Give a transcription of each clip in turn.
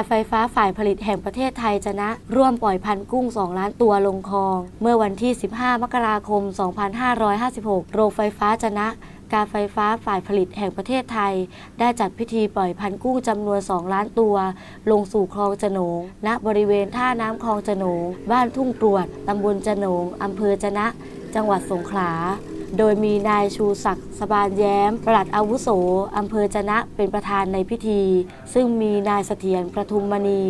การไฟฟ้าฝ่ายผลิตแห่งประเทศไทยจะนะ ร่วมปล่อยพันธุ์กุ้ง 2 ล้านตัวลงคลอง เมื่อวันที่ 15 มกราคม 2556 โรงไฟฟ้าจะนะการไฟฟ้าฝ่ายผลิตแห่งประเทศไทย ได้จัดพิธีปล่อยพันกุ้งจำนวน 2 ล้านตัว ลงสู่คลองจโหนงณบริเวณท่าน้ำคลองจโหนงบ้านทุ่งกรวดตำบลจโหนงอำเภอจะนะ จังหวัดสงขลา โดยมีนายชูศักดิ์สบานแย้ม ปลัดอาวุโสอำเภอจนะเป็นประธานในพิธี ซึ่งมีนายเสถียรประทุมมณี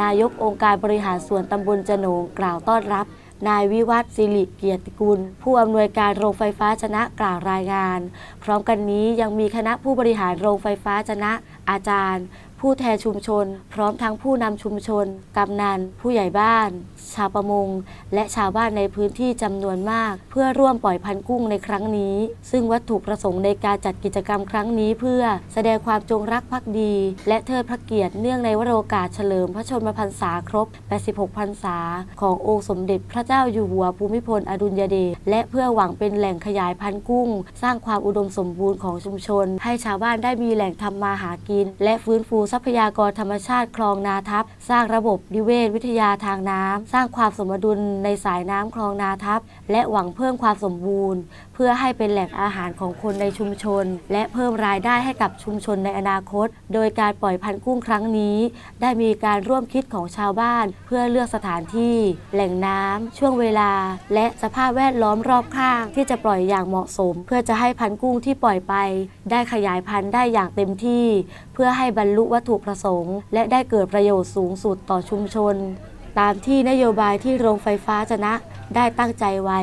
นายกองค์การบริหารส่วนตำบลจโหนงกล่าวต้อนรับ นายวิวัฒน์สิริเกียรติกุล ผู้อำนวยการโรงไฟฟ้าชนะกล่าวรายงาน พร้อมกันนี้ยังมีคณะผู้บริหารโรงไฟฟ้าชนะอาจารย์ ผู้แทนชุมชน พร้อมทั้งผู้นำชุมชน กำนัน ผู้ใหญ่บ้าน ชาวประมง และชาวบ้านในพื้นที่จำนวนมาก เพื่อร่วมปล่อยพันกุ้งในครั้งนี้ ซึ่งวัตถุประสงค์ในการจัดกิจกรรมครั้งนี้เพื่อ แสดงความจงรักภักดี และเทิดพระเกียรติเนื่องในวโรกาสเฉลิมพระชนมพรรษาครบ 86 พรรษา ขององค์สมเด็จพระเจ้าอยู่หัวภูมิพลอดุลยเดชและเพื่อหวังเป็นแหล่งขยายพันธุ์กุ้ง สร้างความอุดมสมบูรณ์ของชุมชน ให้ชาวบ้านได้มีแหล่งทำมาหากิน และฟื้นฟูทรัพยากรธรรมชาติคลองนาทับ สร้างระบบนิเวศวิทยาทางน้ำสร้างความสมดุลในสายน้ำคลองนาทับ และหวังเพิ่มความสมบูรณ์ เพื่อให้เป็นแหล่งอาหารของคนในชุมชน และเพิ่มรายได้ให้กับชุมชนในอนาคต โดยการปล่อยพันธุ์กุ้งครั้งนี้ ได้มีการร่วมคิดของชาวบ้าน เพื่อเลือกสถานที่ แหล่งน้ำช่วงเวลา และสภาพแวดล้อมรอบข้าง ที่จะปล่อยอย่างเหมาะสม เพื่อจะให้พันธุ์กุ้งที่ปล่อยไป ได้ขยายพันธุ์ได้อย่างเต็มที่ เพื่อให้บรรลุวัตถุประสงค์ และได้เกิดประโยชน์สูงสุดต่อชุมชน ตามที่นโยบายที่โรงไฟฟ้าจะนะได้ตั้งใจไว้